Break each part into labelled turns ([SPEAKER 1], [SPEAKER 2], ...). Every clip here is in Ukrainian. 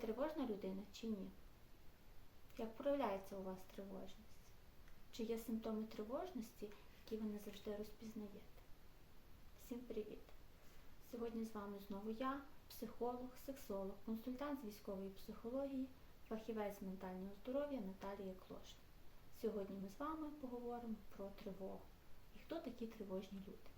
[SPEAKER 1] тривожна людина чи ні? Як проявляється у вас тривожність? Чи є симптоми тривожності, які ви не завжди розпізнаєте? Всім привіт! Сьогодні з вами знову я, психолог, сексолог, консультант з військової психології, фахівець ментального здоров'я Наталія Клошна. Сьогодні ми з вами поговоримо про тривогу. І хто такі тривожні люди?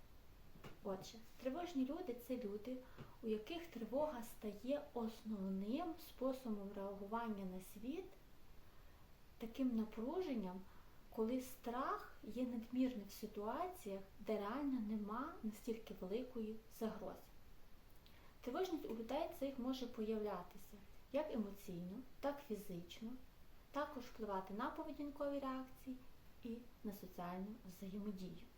[SPEAKER 1] Отже, тривожні люди це люди, у яких тривога стає основним способом реагування на світ, таким напруженням, коли страх є надмірним в ситуаціях, де реально нема настільки великої загрози. Тривожність у людей цих може появлятися як емоційно, так фізично, також впливати на поведінкові реакції і на соціальну взаємодію.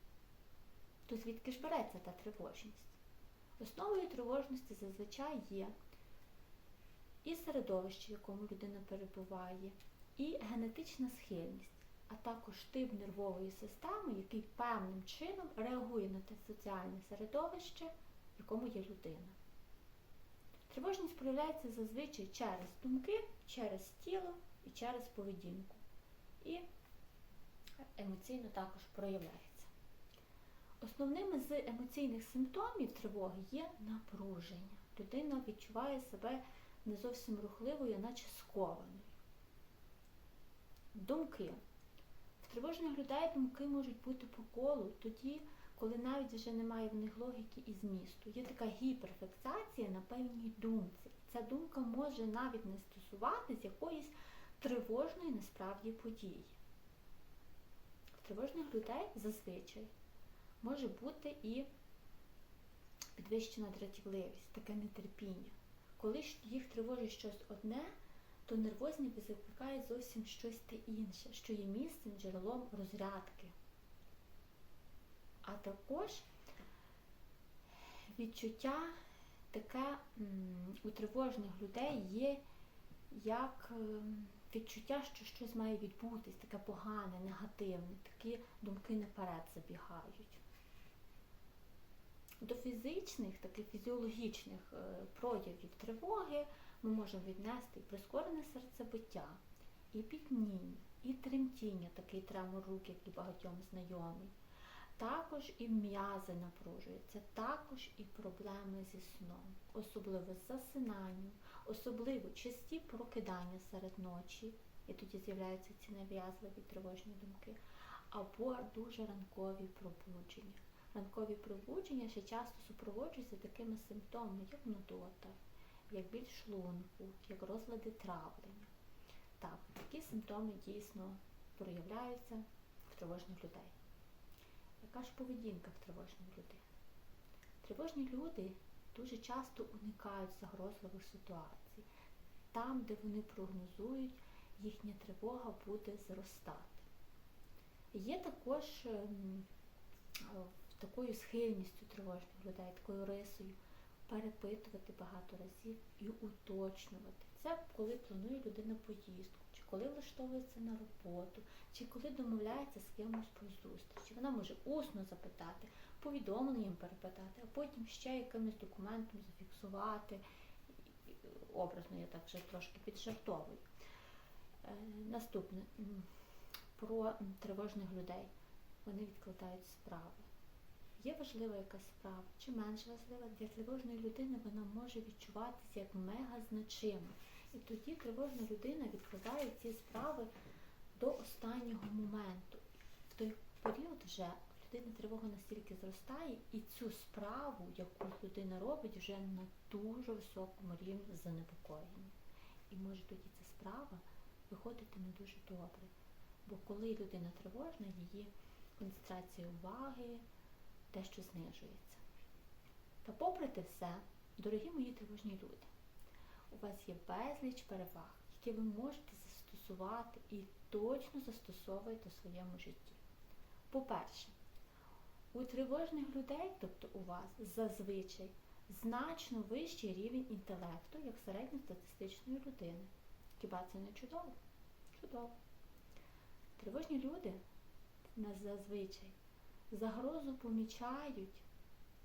[SPEAKER 1] То звідки ж береться та тривожність? Основою тривожності зазвичай є і середовище, в якому людина перебуває, і генетична схильність, а також тип нервової системи, який певним чином реагує на те соціальне середовище, в якому є людина. Тривожність проявляється зазвичай через думки, через тіло і через поведінку. І емоційно також проявляється. Основними з емоційних симптомів тривоги є напруження. Людина відчуває себе не зовсім рухливою, наче скованою. Думки. В тривожних людей думки можуть бути по колу тоді, коли навіть вже немає в них логіки і змісту. Є така гіперфіксація на певній думці. Ця думка може навіть не стосуватись якоїсь тривожної насправді події. В тривожних людей зазвичай може бути і підвищена дратівливість, таке нетерпіння. Коли їх тривожить щось одне, то нервозність викликає зовсім щось те інше, що є місцем джерелом розрядки. А також відчуття таке у тривожних людей є як відчуття, що щось має відбутись, таке погане, негативне, такі думки наперед забігають. До фізичних, таких фізіологічних проявів тривоги ми можемо віднести і прискорене серцебиття, і пітніння, і тремтіння, такий тремор рук, який багатьом знайомий. Також і м'язи напружуються, також і проблеми зі сном, особливо з засинанням, особливо часті прокидання серед ночі, і тоді з'являються ці нав'язливі тривожні думки, або дуже ранкові пробудження. Ранкові пробудження ще часто супроводжуються такими симптомами, як нудота, як біль шлунку, як розлади травлення. Так, такі симптоми дійсно проявляються в тривожних людей. Яка ж поведінка в тривожних людей? Тривожні люди дуже часто уникають загрозливих ситуацій. Там, де вони прогнозують, їхня тривога буде зростати. Є також такою схильністю тривожних людей, такою рисою перепитувати багато разів і уточнювати. Це коли планує людина поїздку, чи коли влаштовується на роботу, чи коли домовляється з кимось про зустрічі. Вона може усно запитати, повідомленням перепитати, а потім ще якимось документом зафіксувати. Образно я так вже трошки піджартовую. Наступне про тривожних людей. Вони відкладають справи. Є важлива якась справа, чи менш важлива, для тривожної людини вона може відчуватися як мега значима. І тоді тривожна людина відкладає ці справи до останнього моменту. В той період вже людина тривога настільки зростає, і цю справу, яку людина робить, вже на дуже високому рівні занепокоєння. І може тоді ця справа виходити не дуже добре. Бо коли людина тривожна, її концентрація уваги дещо знижується. Та попри те все, дорогі мої тривожні люди, у вас є безліч переваг, які ви можете застосувати і точно застосовуєте у своєму житті. По-перше, у тривожних людей, тобто у вас, зазвичай значно вищий рівень інтелекту, як середньостатистичної людини. Хіба це не чудово? Чудово. Тривожні люди зазвичай загрозу помічають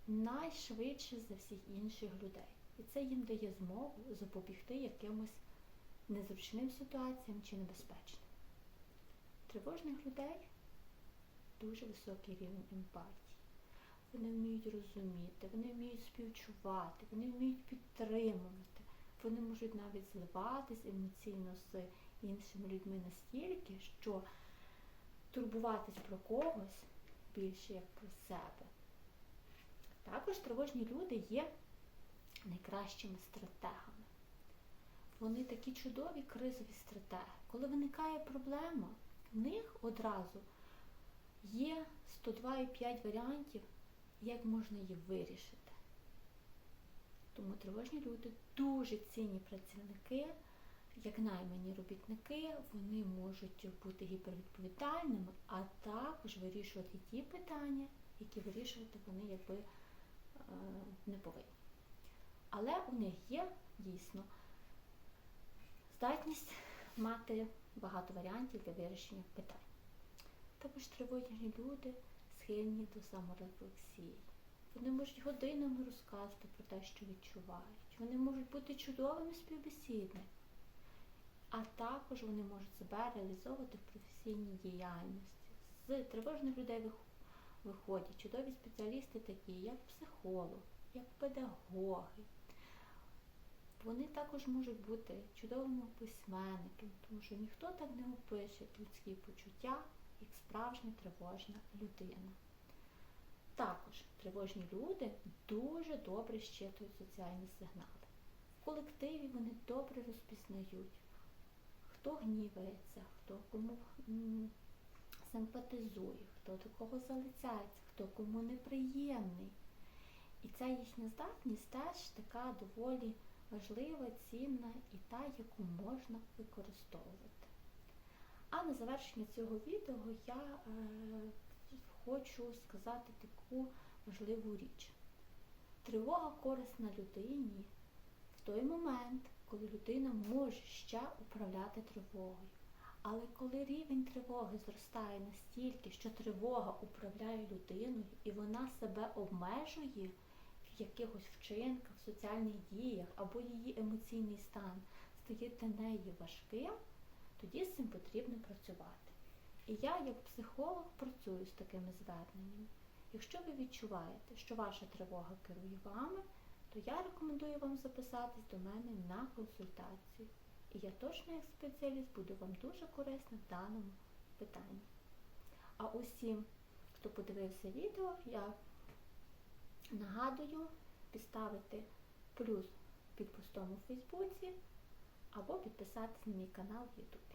[SPEAKER 1] найшвидше за всіх інших людей. І це їм дає змогу запобігти якимось незручним ситуаціям чи небезпечним. Тривожних людей дуже високий рівень емпатії. Вони вміють розуміти, вони вміють співчувати, вони вміють підтримувати, вони можуть навіть зливатись емоційно з іншими людьми настільки, що турбуватись про когось більше як про себе. Також тривожні люди є найкращими стратегами. Вони такі чудові кризові стратеги. Коли виникає проблема, в них одразу є 102,5 варіантів, як можна її вирішити. Тому тривожні люди дуже цінні працівники, як наймані робітники, вони можуть бути гіпервідповідальними, а також вирішувати ті питання, які вирішувати вони якби е, не повинні. Але у них є дійсно здатність мати багато варіантів для вирішення питань. Також тривожні люди схильні до саморефлексії. Вони можуть годинами розказувати про те, що відчувають. Вони можуть бути чудовими співбесідниками. А також вони можуть себе реалізовувати в професійній діяльності. З тривожних людей виходять чудові спеціалісти, такі як психолог, як педагоги. Вони також можуть бути чудовими письменниками, тому що ніхто так не опише людські почуття, як справжня тривожна людина. Також тривожні люди дуже добре щитують соціальні сигнали. В колективі вони добре розпізнають, хто гнівається, хто кому симпатизує, хто до кого залицяється, хто кому неприємний. І ця їхня здатність теж така доволі важлива, цінна і та, яку можна використовувати. А на завершення цього відео я е, хочу сказати таку важливу річ. Тривога корисна людині в той момент, коли людина може ще управляти тривогою. Але коли рівень тривоги зростає настільки, що тривога управляє людиною і вона себе обмежує в якихось вчинках, в соціальних діях або її емоційний стан стає для неї важким, тоді з цим потрібно працювати. І я, як психолог, працюю з такими зверненнями. Якщо ви відчуваєте, що ваша тривога керує вами, то я рекомендую вам записатись до мене на консультацію. І я точно як спеціаліст буду вам дуже корисна в даному питанні. А усім, хто подивився відео, я нагадую підставити плюс під постом у Фейсбуці або підписатись на мій канал Ютубі.